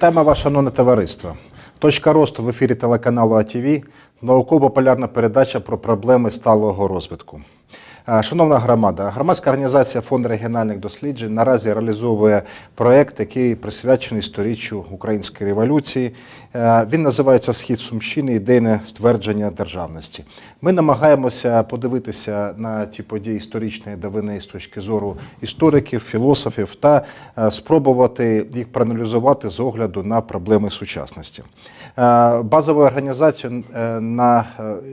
Вітаємо вас, шановне товариство. Точка росту в ефірі телеканалу АТВ. Науково-полярна передача про проблеми сталого розвитку. Е, Шановна громада, громадська організація Фонд регіональних досліджень наразі реалізовує проект, який присвячений сторіччю української революції. Е, Він називається Схід Сумщини ідейне ствердження державності. Ми намагаємося подивитися на ті події історичної давини з точки зору істориків, філософів та е, спробувати їх проаналізувати з огляду на проблеми сучасності. Е, Базовою організацією, на,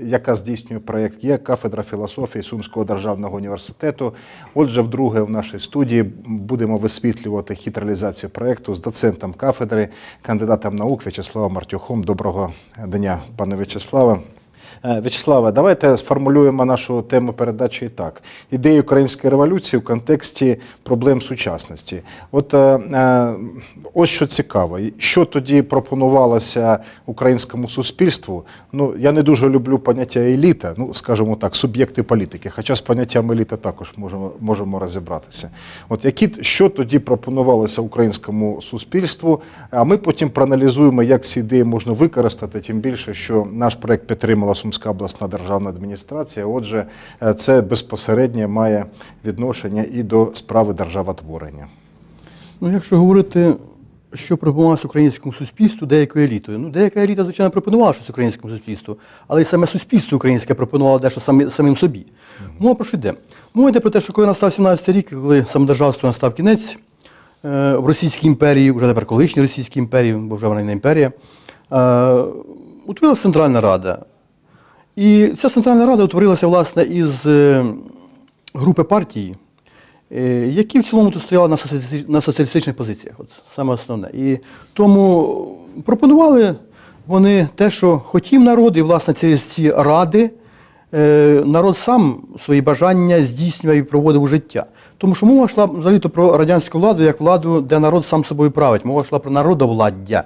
яка здійснює проєкт, є кафедра філософії Сумського державного університету. Отже, вдруге в нашій студії будемо висвітлювати хід реалізації проєкту з доцентом кафедри, кандидатом наук В'ячеславом Мартюхом. Доброго дня, пане В'ячеславе. Е, В'ячеславе, давайте сформулюємо нашу тему передачі так: ідеї української революції в контексті проблем сучасності. От е, е, ось що цікаво, що тоді пропонувалося українському суспільству. Ну я не дуже люблю поняття еліта, ну скажімо так, суб'єкти політики. Хоча з поняттям еліта також можемо, можемо розібратися. От які що тоді пропонувалося українському суспільству? А ми потім проаналізуємо, як ці ідеї можна використати, тим більше, що наш проект підтримала Сумська обласна державна адміністрація. Отже, е, це безпосередньо має відношення і до справи державотворення. Ну, якщо говорити, що пропонувалося українському суспільству деякою елітою. Ну, деяка еліта, звичайно, пропонувала щось українському суспільству, але й саме суспільство українське пропонувало дещо самі, самим собі. Мова про що йде? Мова йде про те, що коли настав 17 рік, коли самодержавство настав кінець е, в Російській імперії, вже тепер колишній Російській імперії, бо вже вона не імперія, е, утворилася Центральна Рада. І ця Центральна Рада утворилася, власне, із е, групи партій, е, які в цілому тут стояли на соціалістичних позиціях. От саме основне. І тому пропонували вони те, що хотів народ, і, власне, через ці ради е, народ сам свої бажання здійснював і проводив у життя. Тому що мова йшла взагалі-то про радянську владу як владу, де народ сам собою править. Мова йшла про народовладдя.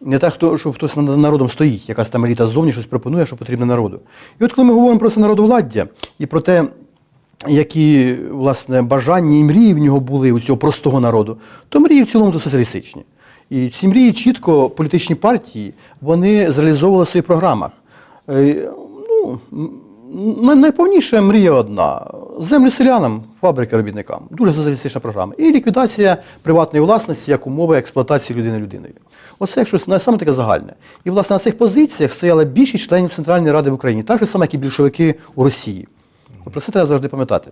Не так, хто, що хтось над народом стоїть, якась там еліта ззовні щось пропонує, що потрібно народу. І от коли ми говоримо про це народовладдя і про те, які власне бажання і мрії в нього були у цього простого народу, то мрії в цілому то соціалістичні. І ці мрії чітко політичні партії вони зреалізовували в своїх програмах. Е, Ну, найповніша мрія одна: землі селянам, фабрики робітникам. Дуже соціалістична програма. І ліквідація приватної власності як умови експлуатації людини людиною. Оце якщо щось саме таке загальне. І власне на цих позиціях стояла більшість членів Центральної Ради в Україні, так же саме, як і більшовики у Росії. Про це треба завжди пам'ятати.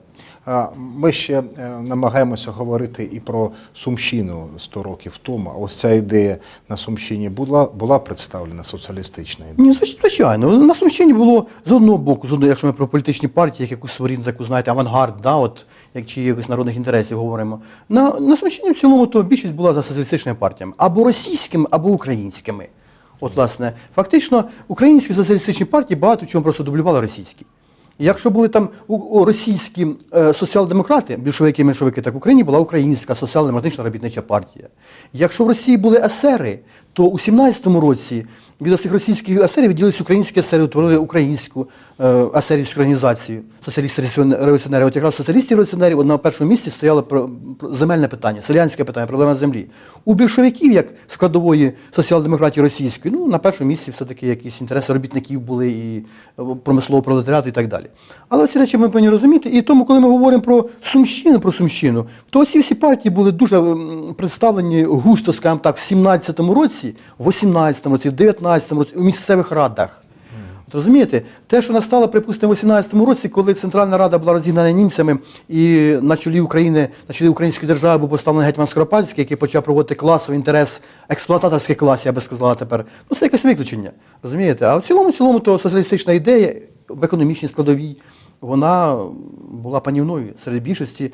Ми ще е, намагаємося говорити і про Сумщину 100 років тому. А ось ця ідея на Сумщині була, була представлена соціалістична ідея. Ні, звичайно. На Сумщині було з одного боку, з одного, якщо ми про політичні партії, як якусь своєрідну таку, знаєте, авангард, да, от, як чи якось народних інтересів говоримо. На, на Сумщині в цілому то більшість була за соціалістичними партіями. Або російськими, або українськими. От, власне, фактично, українські соціалістичні партії багато в чому просто дублювали російські. Якщо були там російські е, соціал-демократи, більшовики і меншовики, так в Україні була українська соціал-демократична робітнича партія. Якщо в Росії були есери, то у 17-му році від цих російських есерів відділились українські есери, утворили українську е, есерівську організацію, соціалісти-революціонери. От якраз соціалістів-революціонерів от на першому місці стояло земельне питання, селянське питання, проблема землі. У більшовиків, як складової соціал-демократії російської, ну на першому місці все-таки якісь інтереси робітників були і е, промислового пролетаріату і так далі. Але ці речі ми повинні розуміти. І тому, коли ми говоримо про Сумщину, про Сумщину, то ці всі партії були дуже представлені густо, скажімо так, в 17-му році, в 18-му році, в 19-му році, у місцевих радах. Розумієте, те, що настало, припустимо, в 18-му році, коли Центральна Рада була розігнана німцями, і на чолі України, на чолі української держави був поставлений гетьман Скоропадський, який почав проводити класовий інтерес експлуататорських класів, я би сказала тепер. Ну, це якесь виключення. Розумієте? А в цілому, в цілому, то соціалістична ідея в економічній складовій, вона була панівною серед більшості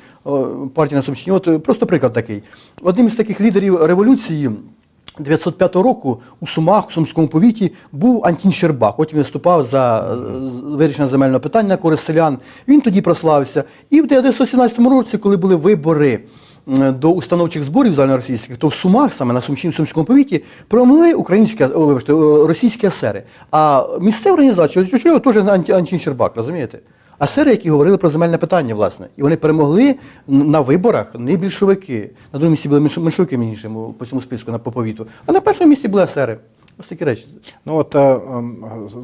партії на Сумщині. От е, просто приклад такий. Одним із таких лідерів революції 905 року у Сумах, у Сумському повіті, був Антін Щербак. От він виступав за вирішення земельного питання на користь селян. Він тоді прославився. І в 1917 році, коли були вибори до установчих зборів загальноросійських, то в Сумах, саме на Сумщині, Сумському повіті, промили українські, о, вибачте, російські есери. А місцева організація очолював теж Антін Щербак, розумієте? Асери, які говорили про земельне питання, власне. І вони перемогли на виборах не більшовики. На другому місці були меншовики, між по цьому списку на поповіту. А на першому місці були асери. Ось такі речі. Ну от е, ем,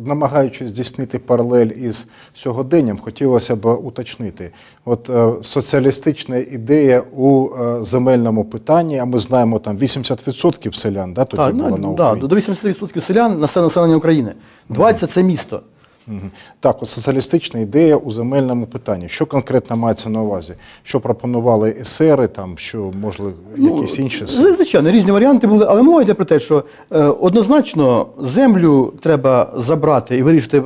намагаючись здійснити паралель із сьогоденням, хотілося б уточнити. От е, соціалістична ідея у е, земельному питанні, а ми знаємо там 80% селян, да, тоді Так, було ну, на да, до 80% селян насе- населення України. 20 це місто. Так, от соціалістична ідея у земельному питанні. Що конкретно мається на увазі? Що пропонували есери, там, що, можливо, якісь інші? Ну, Звичайно, різні варіанти були, але мова йде про те, що е, однозначно землю треба забрати і вирішити е,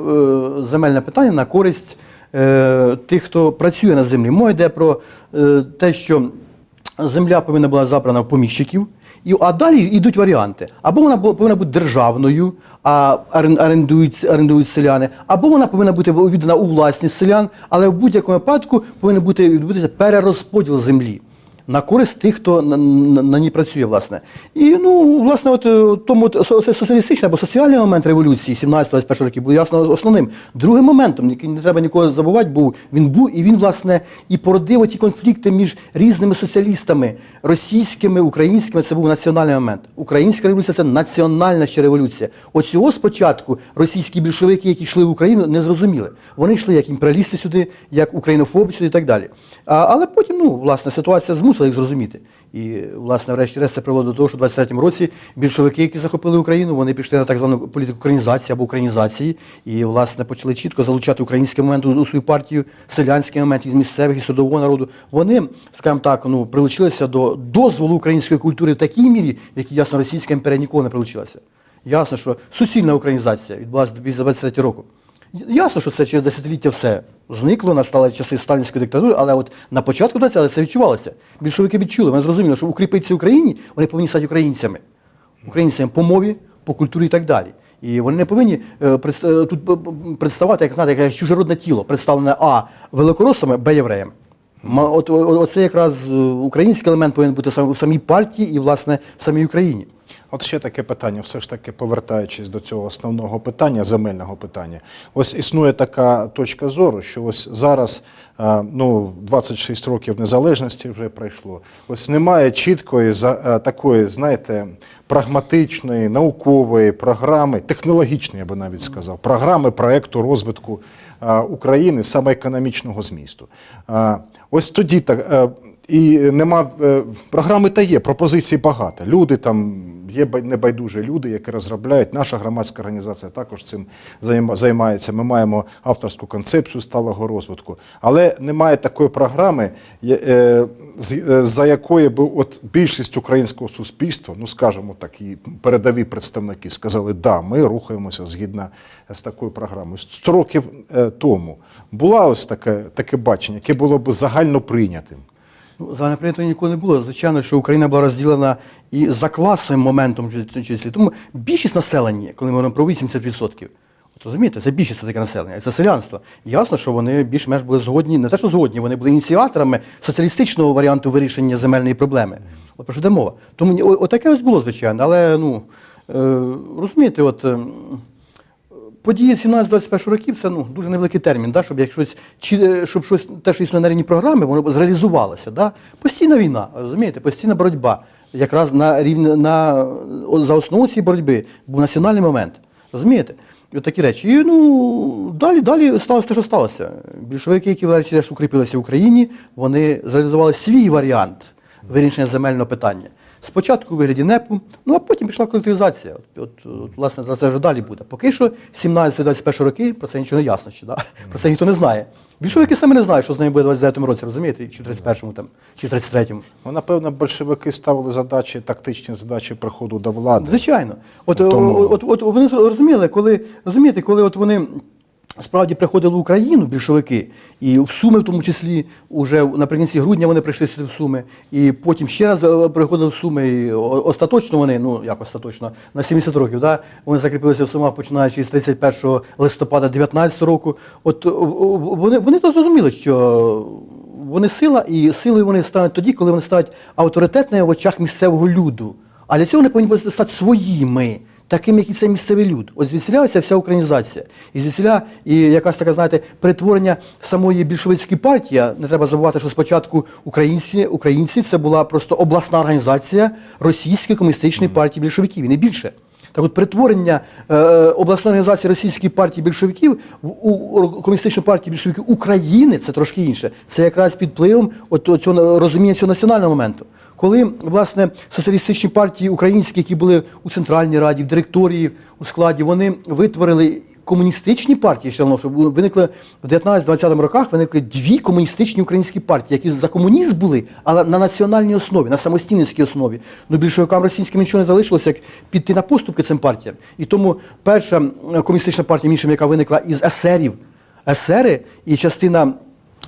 земельне питання на користь е, тих, хто працює на землі. Мова йде про е, те, що земля повинна була забрана в поміщиків. І, а далі йдуть варіанти. Або вона повинна бути державною, а орен- орендують, орендують селяни, або вона повинна бути віддана у власність селян, але в будь-якому випадку повинен бути відбутися перерозподіл землі на користь тих, хто на, ній працює, власне. І ну, власне, от е, тому от соціалістичний або соціальний момент революції 17-21 років був ясно основним. Другим моментом, який не треба нікого забувати, був він був і він, власне, і породив ті конфлікти між різними соціалістами, російськими, українськими. Це був національний момент. Українська революція це національна ще революція. От цього спочатку російські більшовики, які йшли в Україну, не зрозуміли. Вони йшли як імперіалісти сюди, як українофоби сюди і так далі. А, але потім, ну, власне, ситуація змусила їх зрозуміти. І, власне, врешті-решт це привело до того, що в 23-му році більшовики, які захопили Україну, вони пішли на так звану політику українізації або українізації, і, власне, почали чітко залучати український момент у, свою партію, селянський момент із місцевих і судового народу. Вони, скажімо так, ну, прилучилися до дозволу української культури в такій мірі, в якій ясно російська імперія ніколи не прилучилася. Ясно, що суцільна українізація відбулася після 23 року. Ясно, що це через десятиліття все зникло, настали часи сталінської диктатури, але от на початку 20 це відчувалося. Більшовики відчули, вони зрозуміли, що укріпитися Україні, вони повинні стати українцями. Українцями по мові, по культурі і так далі. І вони не повинні е, е, тут е, представати, як знаєте, як чужородне тіло, представлене А великоросами, Б євреям. Ма- От, оце якраз український елемент повинен бути в самій партії і, власне, в самій Україні. От ще таке питання, все ж таки повертаючись до цього основного питання, земельного питання. Ось існує така точка зору, що ось зараз е, ну, 26 років незалежності вже пройшло. Ось немає чіткої е, такої, знаєте, прагматичної, наукової програми, технологічної, я би навіть сказав, програми проекту розвитку е, України саме економічного змісту. Ось тоді так. і нема програми та є, пропозицій багато. Люди там є бай- небайдужі люди, які розробляють. Наша громадська організація також цим займається. Ми маємо авторську концепцію сталого розвитку, але немає такої програми, е, е, за якої би от більшість українського суспільства, ну скажімо так, і передові представники сказали, да, ми рухаємося згідно з такою програмою. Сто років е, тому була ось таке, таке бачення, яке було б загально прийнятим. Ну, загальноприйнято ніколи не було. Звичайно, що Україна була розділена і за класовим моментом, числі. Тому більшість населення, коли ми говоримо про 80%, от розумієте, це більшість це таке населення, це селянство. Ясно, що вони більш-менш були згодні, не те, що згодні, вони були ініціаторами соціалістичного варіанту вирішення земельної проблеми. От про що йде мова. Тому отаке ось було, звичайно, але ну, е, розумієте, от. ем, Події 17-21 років це ну, дуже невеликий термін, да, щоб як щось, чи, е, щоб щось те, що існує на рівні програми, воно зреалізувалося. Да? Постійна війна, розумієте, постійна боротьба. Якраз на рівні на, за основу цієї боротьби був національний момент. Розумієте? І от такі речі. І ну, далі, далі сталося те, що сталося. Більшовики, які врешті укріпилися в Україні, вони зреалізували свій варіант вирішення земельного питання. Спочатку у вигляді НЕПу, ну а потім пішла колективізація. От, от, от, власне, це вже далі буде. Поки що 17-21 роки, про це нічого не ясно ще, да? про це ніхто не знає. Більшовики самі не знають, що з ними буде в 29-му році, розумієте, чи в 31-му там, чи в 33-му. Ну, напевно, большевики ставили задачі, тактичні задачі приходу до влади. Звичайно. От, Тому- от, от, от вони розуміли, коли розумієте, коли от вони справді приходили в Україну, більшовики, і в Суми в тому числі, уже наприкінці грудня вони прийшли сюди в Суми, і потім ще раз е, приходили в Суми. І остаточно вони, ну як остаточно, на 70 років, да, вони закріпилися в Сумах, починаючи з 31 листопада 19 року. От вони, вони то зрозуміли, що вони сила, і силою вони стануть тоді, коли вони стануть авторитетними в очах місцевого люду. А для цього вони повинні стати своїми. Таким, як і це місцевий люд. От звідсіля ця вся українізація. І звідсіля і якась така, знаєте, перетворення самої більшовицької партії. Не треба забувати, що спочатку українці, українці це була просто обласна організація Російської комуністичної партії більшовиків, і не більше. Так от перетворення е, обласної організації Російської партії більшовиків у, у комуністичну партію більшовиків України це трошки інше. Це якраз під впливом цього розуміння цього національного моменту. Коли власне соціалістичні партії українські, які були у Центральній Раді, в директорії у складі, вони витворили комуністичні партії, ще що виникли в 19-20 роках виникли дві комуністичні українські партії, які за комунізм були, але на національній основі, на самостійницькій основі. Ну більшовикам російським нічого не залишилося, як піти на поступки цим партіям. І тому перша комуністична партія, між яка виникла із есерів, есери і частина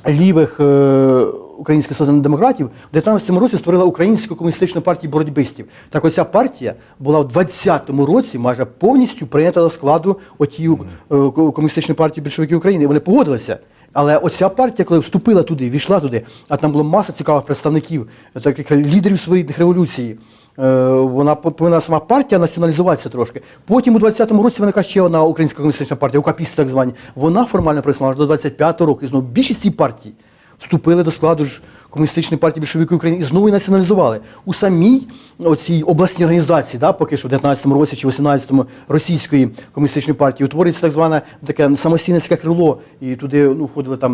лівих е, українських соціал-демократів в 19-му році створила Українську комуністичну партію боротьбистів. Так оця партія була в 20-му році майже повністю прийнята до складу отієї е, комуністичної партії більшовиків України. Вони погодилися. Але оця партія, коли вступила туди, війшла туди, а там було маса цікавих представників, таких лідерів своєрідних революцій. Е, Вона повинна сама партія націоналізуватися трошки. Потім у 20-му році виникла ще одна українська комуністична партія, укапісти так звані. Вона формально проіснувала аж до 25-го року. І знову більшість цієї партії вступили до складу ж комуністичної партії більшовиків України і знову її націоналізували. У самій оцій обласній організації, да, поки що в 19-му році чи 18-му російської комуністичної партії утворюється так зване таке самостійницьке крило, і туди ну, входили там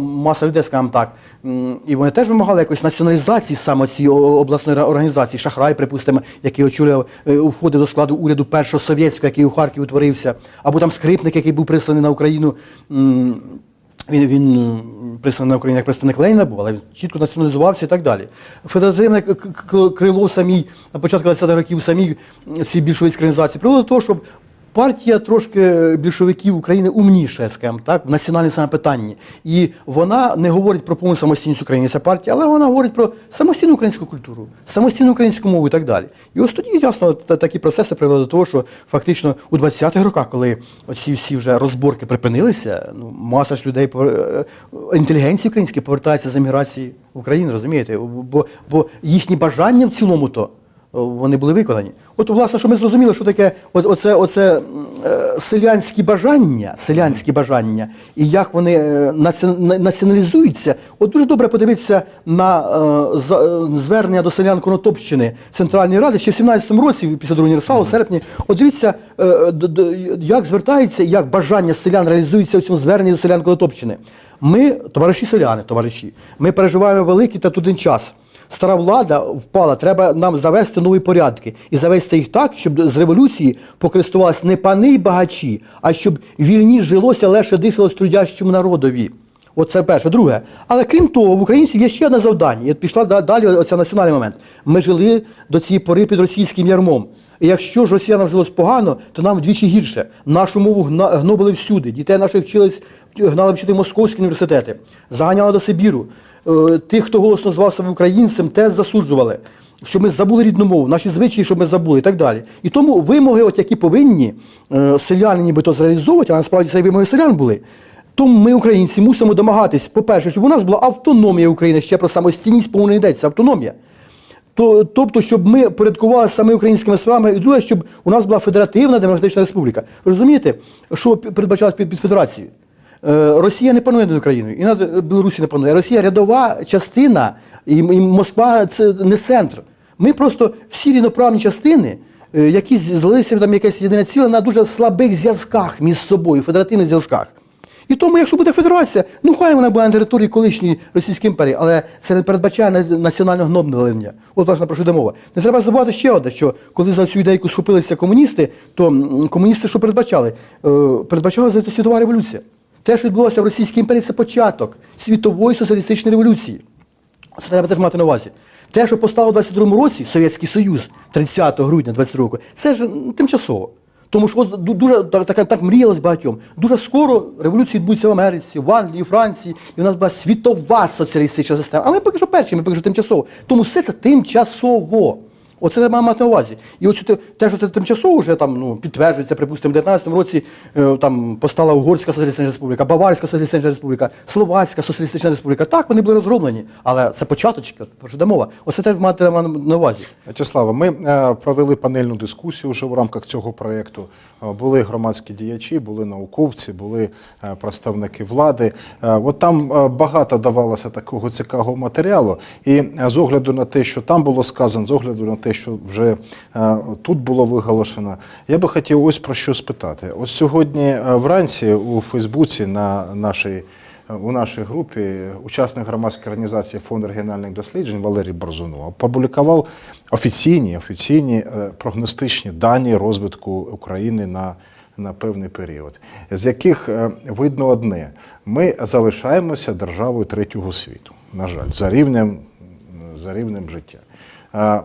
маса людей, скажімо так. І вони теж вимагали якоїсь націоналізації саме цієї обласної організації. Шахрай, припустимо, який очолював, е, входив до складу уряду першого совєтського, який у Харкові утворився, або там скрипник, який був присланий на Україну. Він, він представник присланий на Україну як представник Леніна був, але він чітко націоналізувався і так далі. Федеративне крило самій, на початку 20-х років самій ці більшовицькі організації привело до того, щоб партія трошки більшовиків України умніша, скажімо так, в національному саме питанні. І вона не говорить про повну самостійність України, ця партія, але вона говорить про самостійну українську культуру, самостійну українську мову і так далі. І ось тоді, ясно, такі процеси привели до того, що фактично у 20-х роках, коли оці всі вже розборки припинилися, ну, маса ж людей, е, інтелігенції української повертається з еміграції в Україну, розумієте? Бо, бо їхні бажання в цілому то вони були виконані. От, власне, що ми зрозуміли, що таке оце, оце е, селянські бажання, селянські бажання, і як вони е, наці- на- націоналізуються. От дуже добре подивитися на е, звернення до селян Конотопщини Центральної Ради ще в 17-му році, після другого універсалу, в серпні. От дивіться, як звертається, як бажання селян реалізується у цьому зверненні до селян Конотопщини. Ми, товариші селяни, товариші, ми переживаємо великий та трудний час. Стара влада впала, треба нам завести нові порядки і завести їх так, щоб з революції покористувалися не пани й багачі, а щоб вільні жилося, легше дихалось трудящому народові. Оце перше. Друге. Але крім того, в українців є ще одне завдання. І пішла далі оця національний момент. Ми жили до цієї пори під російським ярмом. І якщо ж росіянам жилось погано, то нам вдвічі гірше. Нашу мову гнобили всюди. Дітей наших вчились, гнали вчити московські університети, заганяли до Сибіру. Е, Тих, хто голосно звав себе українцем, теж засуджували. Щоб ми забули рідну мову, наші звичаї, щоб ми забули і так далі. І тому вимоги, от які повинні е, селяни нібито зреалізовувати, а насправді це вимоги селян були. Тому ми, українці, мусимо домагатись, по-перше, щоб у нас була автономія України, ще про самостійність повна не йдеться, автономія. То, тобто, щоб ми порядкувалися саме українськими справами, і друге, щоб у нас була федеративна демократична республіка. Ви розумієте, що передбачалось під, під федерацією? Е, Росія не панує над Україною, і над Білорусі не панує. Росія рядова частина, і, Москва це не центр. Ми просто всі рівноправні частини, е, які злилися там якесь єдине ціле на дуже слабих зв'язках між собою, федеративних зв'язках. І тому, якщо буде федерація, ну хай вона буде на території колишньої Російської імперії, але це не передбачає національного гноблення. От власне про що йде мова. Не треба забувати ще одне, що коли за цю ідейку схопилися комуністи, то комуністи що передбачали? Е, передбачали за світова революція. Те, що відбулося в Російській імперії, це початок світової соціалістичної революції. Це треба теж мати на увазі. Те, що постало в 22-му році Совєтський Союз 30 грудня 22 року, це ж тимчасово. Тому що дуже так, так, так мріялось багатьом. Дуже скоро революція відбудеться в Америці, в Англії, у Франції, і в нас буде світова соціалістична система. А ми поки що перші, ми поки що тимчасово. Тому все це тимчасово. Оце треба мати на увазі. І оцю те, що це тимчасово вже там ну, підтверджується, припустимо, в 19-му році е, там постала Угорська соціалістична республіка, Баварська соціалістична республіка, Словацька соціалістична республіка. Так, вони були розроблені, але це початочки, про що йде мова. Оце теж мати треба на увазі. Вячеслава, ми е, провели панельну дискусію вже в рамках цього проєкту. Е, Були громадські діячі, були науковці, були представники влади. От там багато давалося такого цікавого матеріалу. І з огляду на те, що там було сказано, з огляду на те, що вже е, тут було виголошено, я би хотів ось про що спитати. Ось сьогодні е, вранці у Фейсбуці на нашій у нашій групі учасник громадської організації Фонд регіональних досліджень Валерій Борзунов опублікував офіційні, офіційні е, прогностичні дані розвитку України на, на певний період, з яких е, видно одне: ми залишаємося державою третього світу, на жаль, за рівнем, за рівнем життя.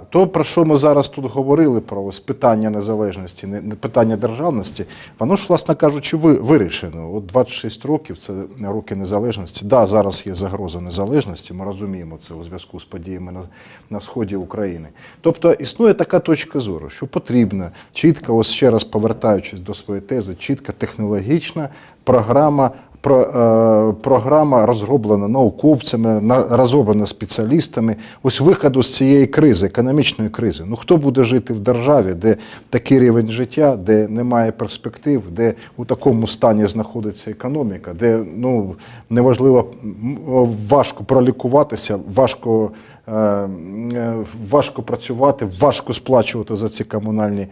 То, про що ми зараз тут говорили, про ось питання незалежності, не- не- питання державності, воно ж, власне кажучи, ви- вирішено. От 26 років це роки незалежності. Да, зараз є загроза незалежності, ми розуміємо це у зв'язку з подіями на, на сході України. Тобто існує така точка зору, що потрібна чітка, ось ще раз повертаючись до своєї тези, чітка технологічна програма про, е, програма розроблена науковцями, на- розроблена спеціалістами. Ось виходу з цієї кризи, економічної кризи. Ну хто буде жити в державі, де такий рівень життя, де немає перспектив, де у такому стані знаходиться економіка, де ну неважливо важко пролікуватися, важко, е, е, важко працювати, важко сплачувати за ці комунальні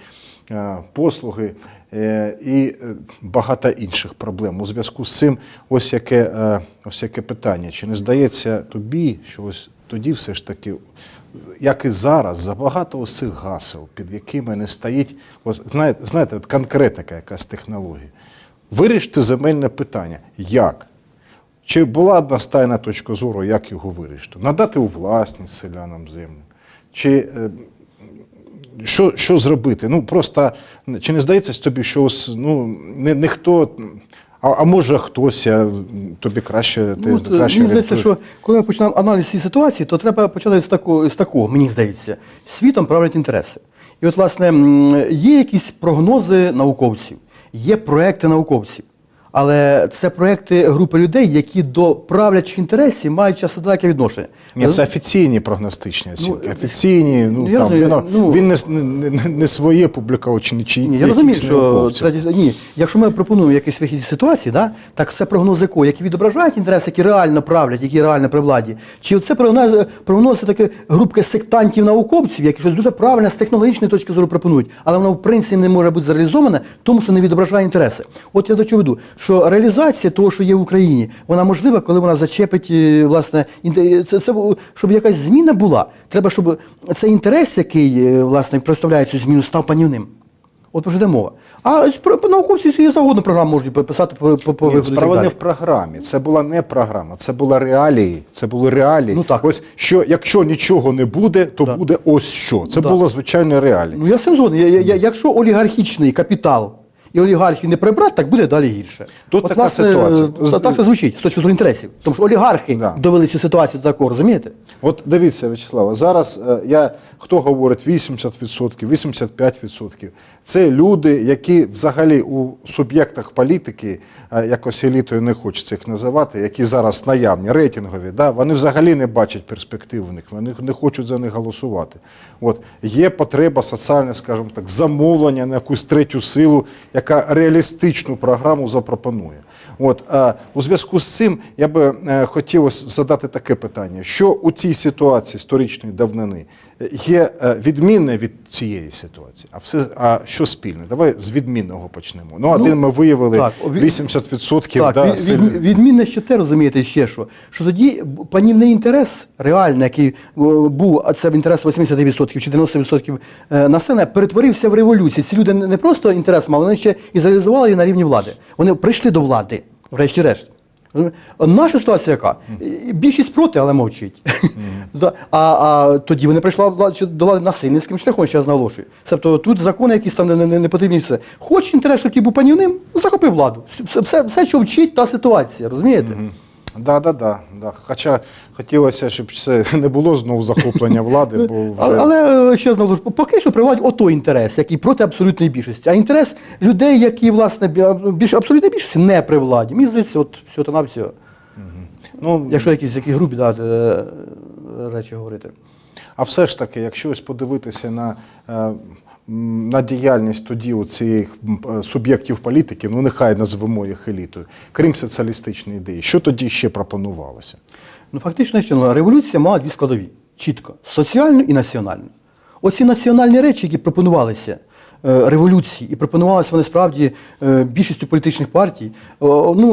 послуги е, і е, багато інших проблем. У зв'язку з цим, ось яке, е, ось яке питання. Чи не здається тобі, що ось тоді все ж таки, як і зараз, забагато ось цих гасел, під якими не стоїть, ось, знаєте, знаєте, от конкретика якась технологія. Вирішити земельне питання. Як? Чи була одностайна точка зору, як його вирішити? Надати у власність селянам землю? Чи е, що, що зробити? Ну просто чи не здається тобі, що ось, ну, не, не хто, а, а може хтось, а тобі краще, ти Ну, краще мені здається, що коли ми починаємо аналіз цієї ситуації, то треба почати з такого, з такого, мені здається. Світом правлять інтереси. І от, власне, є якісь прогнози науковців, є проекти науковців. Але це проекти групи людей, які до правлячих інтересів мають часто далеке відношення. Ні, це офіційні прогностичні оцінки. Ну, офіційні, ну, там, розумію, воно- ну- він не, не, не, своє публікував, чи не чи Ні, я розумію, що ні, якщо ми пропонуємо якийсь вихід з ситуації, да, так це прогнози кого, які відображають інтереси, які реально правлять, які реально при владі. Чи це прогнози, прогнози такі групки сектантів-науковців, які щось дуже правильне з технологічної точки зору пропонують, але воно в принципі не може бути зреалізоване, тому що не відображає інтереси. От я до чого веду, що реалізація того, що є в Україні, вона можлива, коли вона зачепить е, власне це, це щоб якась зміна була. Треба, щоб цей інтерес, який е, власне представляє цю зміну, став панівним. От що йде мова. А про науковці свої завгодно програму можуть писати по, по, Ні, і справа не в програмі. Це була не програма, це була реалії. Це були реалії. Ну, так. Ось що, якщо нічого не буде, то Да. буде ось що. Це Да. було звичайно реалії. Ну я з згоден. Я, я, я- якщо олігархічний капітал і олігархів не прибрати, так буде далі гірше. Тут така ситуація. е, Так це звучить з точки зору інтересів. Тому що олігархи Да. довели цю ситуацію до такого, розумієте? От дивіться, Вячеслава, зараз е, я хто говорить 80%, 85%. Це люди, які взагалі у суб'єктах політики, е, якось елітою не хочеться їх називати, які зараз наявні, рейтингові, да, вони взагалі не бачать перспектив в них, вони не хочуть за них голосувати. От є потреба соціальне, скажімо так, замовлення на якусь третю силу, яка реалістичну програму запропонує. От а, у зв'язку з цим я би е, хотів задати таке питання: що у цій ситуації історичної давнини е, є е, відмінне від цієї ситуації, а все а що спільне? Давай з відмінного почнемо. Ну, один ми виявили так, 80% Так, да, від, від, відмінне ще те, розумієте, ще що. Що тоді панівний інтерес, реальний, який був, а це інтерес 80% чи 90% е, населення, перетворився в революцію. Ці люди не просто інтерес мали, вони ще і зреалізували її на рівні влади. Вони прийшли до влади, врешті-решт. Наша ситуація яка? Більшість проти, але мовчить. Да. А, а тоді вони прийшли до влади насильницьким шляхом, ще наголошую. Тобто тут закони якісь там не, не, не потрібні. Все. Хоч інтерес, щоб ті був панівним, захопив владу. Все, все, все, що вчить та ситуація, розумієте? Да, да, да, да. Хоча хотілося, щоб це не було знову захоплення влади, бо вже Але, але е, ще знову ж, поки що при владі ото інтерес, який проти абсолютної більшості. А інтерес людей, які, власне, більш абсолютної більшості не при владі. Мені здається, от все та на все. ну Якщо якісь які грубі да, е, речі говорити. А все ж таки, якщо ось подивитися на, е, на діяльність тоді у цих е, суб'єктів політики, ну нехай назвемо їх елітою, крім соціалістичної ідеї, що тоді ще пропонувалося? Ну, фактично, що ну, революція мала дві складові: чітко соціальну і національну. Оці національні речі, які пропонувалися революції, і пропонувалися вони справді е, більшістю політичних партій, ну,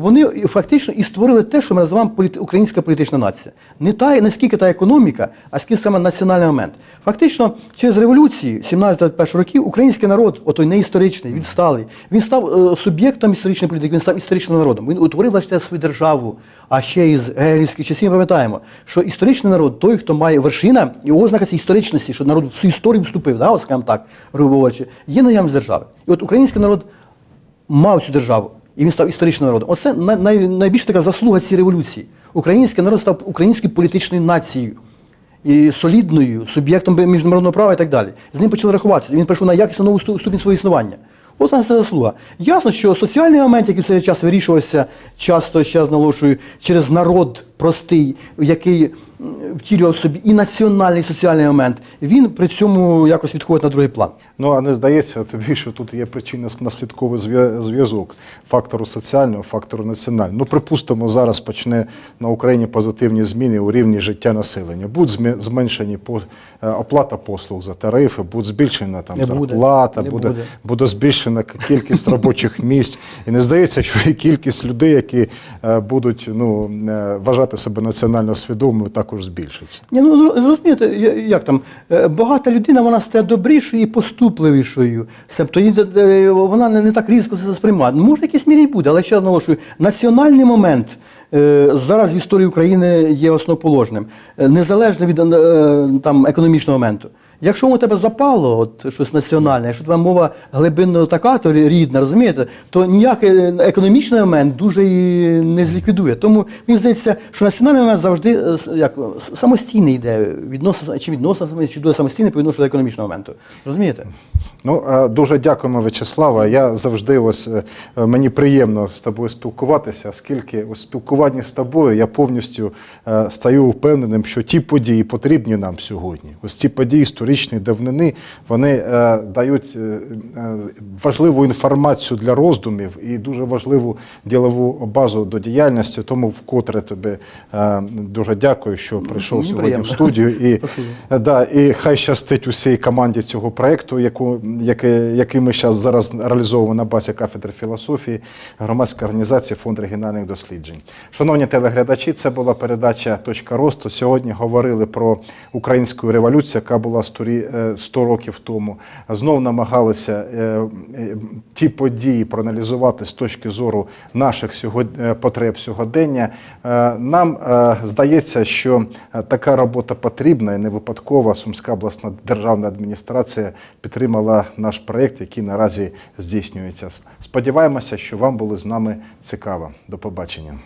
вони фактично і створили те, що ми називаємо українська політична нація. Не та не скільки та економіка, а скільки саме національний момент. Фактично, через революції 17-21 років український народ, отой неісторичний, відсталий, він став е, суб'єктом історичної політики, він став історичним народом. Він утворив власне свою державу. А ще із гегелівських часів ми пам'ятаємо, що історичний народ, той, хто має вершина, і ознака історичності, що народ в цю історію вступив, да, от скажімо так, говорячи, є наявність держави. І от український народ мав цю державу, і він став історичним народом. Оце най, най, найбільш така заслуга цієї революції. Український народ став українською політичною нацією. І солідною, суб'єктом міжнародного права і так далі. З ним почали рахуватися. Він прийшов на якісно нову ступінь свого існування. От це заслуга. Ясно, що соціальний момент, який в цей час вирішувався, часто ще наголошую, через народ простий, який втілював в собі і національний і соціальний момент, він при цьому якось відходить на другий план. Ну а не здається тобі, що тут є причинно-наслідковий зв'язок фактору соціального, фактору національного. Ну, припустимо, зараз почне на Україні позитивні зміни у рівні життя населення. Будуть зменшені е, оплата послуг за тарифи, буде збільшена там Не буде, зарплата, не буде, буде. буде збільшена кількість робочих місць. І не здається, що і кількість людей, які е, будуть ну, е, вважати себе національно свідомою, також збільшиться. Ні, ну розумієте, як там е, багата людина, вона стає добрішою і поступливішою. Себто е, вона не, так різко це сприймає. Ну, Може, в якійсь мірі й буде, але ще раз наголошую, національний момент е, зараз в історії України є основоположним, незалежно від там, економічного моменту. Якщо у тебе запало от, щось національне, якщо твоя мова глибинно така, то рідна, розумієте, то ніякий економічний момент дуже і не зліквідує. Тому мені здається, що національний момент завжди е, як, самостійний йде, відносно, чи відносно чи дуже самостійний по відношенню до економічного моменту. Розумієте? Ну, е, дуже дякуємо, В'ячеслава. Я завжди ось е, мені приємно з тобою спілкуватися, оскільки у спілкуванні з тобою я повністю стаю впевненим, що ті події потрібні нам сьогодні. Ось ці події історичної давнини вони е, дають е, е, важливу інформацію для роздумів і дуже важливу ділову базу до діяльності. Тому вкотре тобі е, дуже дякую, що прийшов Мені сьогодні в студію. І, Е, Да, і хай щастить усій команді цього проєкту, яку, яке, який ми зараз зараз реалізовуємо на базі кафедри філософії громадської організації Фонд регіональних досліджень. Шановні телеглядачі, це була передача Точка росту. Сьогодні говорили про українську революцію, яка була 100 рі- е, 100 років тому. Знов намагалися е, е, ті події проаналізувати з точки зору наших е, потреб сьогодення. Е, Нам е, здається, що е, така робота потрібна і не випадково Сумська обласна державна адміністрація підтримала наш проєкт, який наразі здійснюється. Сподіваємося, що вам було з нами цікаво. До побачення.